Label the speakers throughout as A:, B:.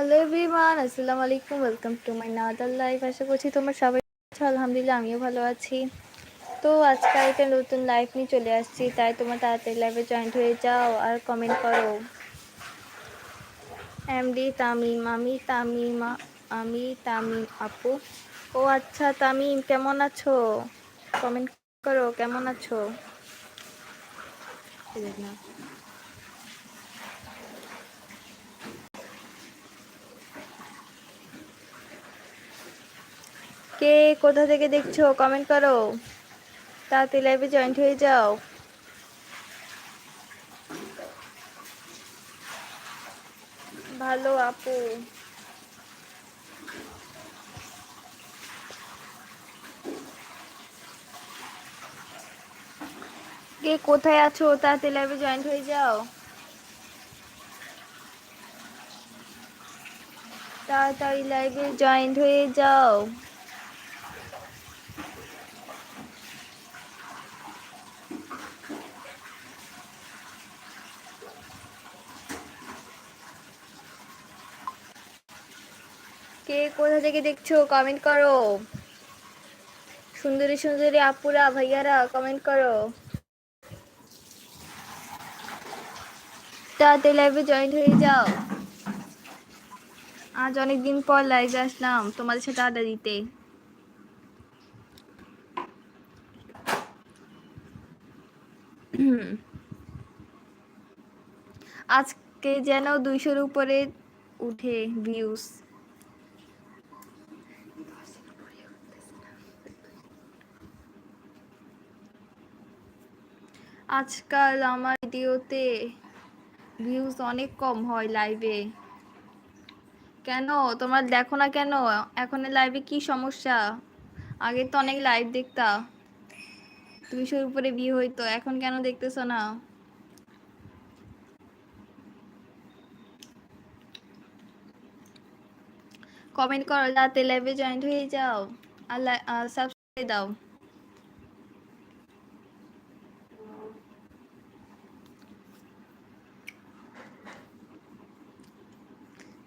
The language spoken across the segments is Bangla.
A: হ্যালো এভরিওয়ান আসসালামু আলাইকুম welcome to my another life আশা করছি তোমরা সবাই আলহামদুলিল্লাহ আমিও ভালো আছি। তো আজকে একটা নতুন লাইফ নিয়ে চলে আসছি, তাই তোমার তাড়াতাড়ি লাইভে জয়েন্ট হয়ে যাও আর কমেন্ট করো। এমডি তামিম, আমি তামিমা, আমি তামিম আপু। ও আচ্ছা তামিম, কেমন আছো? কমেন্ট করো, কেমন আছো? না কে কোথা থেকে দেখছ? কমেন্ট করো। তাড়াতাড়ি লাইভে জয়েন্ট হয়ে যাও। ভালো, আপু। কে কোথায় আছো? তাড়াতাড়ি লাইভে জয়েন্ট হয়ে যাও। তাড়াতাড়ি লাইভে জয়েন্ট হয়ে যাও। কে কোথা থেকে দেখছ? কমেন্ট করো। সুন্দরী সুন্দরী আপুরা, ভাইয়ারা কমেন্ট করো। তাড়াতাড়ি লাইভে জয়েন্ট হয়ে যাও। আজ অনেকদিন পর লাইভে আসলাম তোমাদের সাথে আড্ডা দিতে। আজকে যেন দুইশোর উপরে উঠে ভিউজ আজকাল আমার ভিডিওতে ভিউজ অনেক কম হয় লাইভে কেন? তোমরা দেখো না কেন? এখন লাইভে কি সমস্যা? আগে তো অনেক লাইভ দেখতা। দুইশোর উপরে ভিউ হইতো, এখন কেন দেখতেছো না? কমেন্ট করো, যাতে লাইভে জয়েন্ট হয়ে যাও। আর সাবস্ক্রাইব দাও।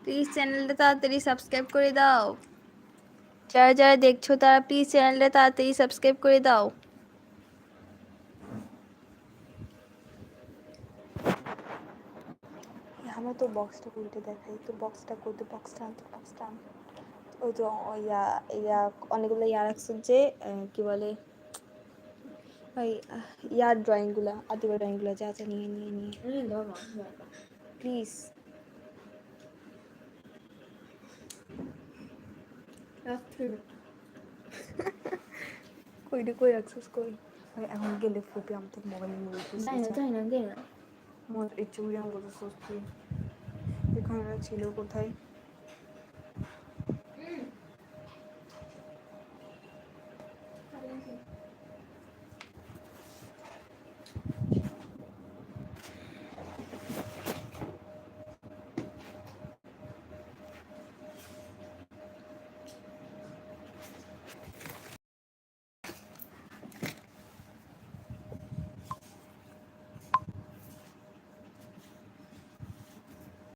A: প্লিজ চ্যানেলটা তাড়াতাড়ি সাবস্ক্রাইব করে দাও। যারা যারা দেখছ তারা প্লিজ চ্যানেলটা তাড়াতাড়ি সাবস্ক্রাইব করে দাও।
B: আমরা তো বক্সটা উল্টে দেখাই তো বক্সটা করতে বক্সটা আনতে বক্সটা আন ওই তো ইয়া ইয়া অনেকগুলো ইয়া রাখছে যে কি বলে ওই ইয়ার ড্রয়িংগুলো আদিবা ড্রয়িংগুলো যা যা নিয়ে নিয়ে নিয়ে। প্লিজ কই কই ভাই এখন গেলে ফুপি আমাদের মোবাইল নিয়ে
A: যাই না যাই না যাই না
B: ইচ্ছে চুড়ি আমি বলতে সস্তি এখানে ছিল কোথায়?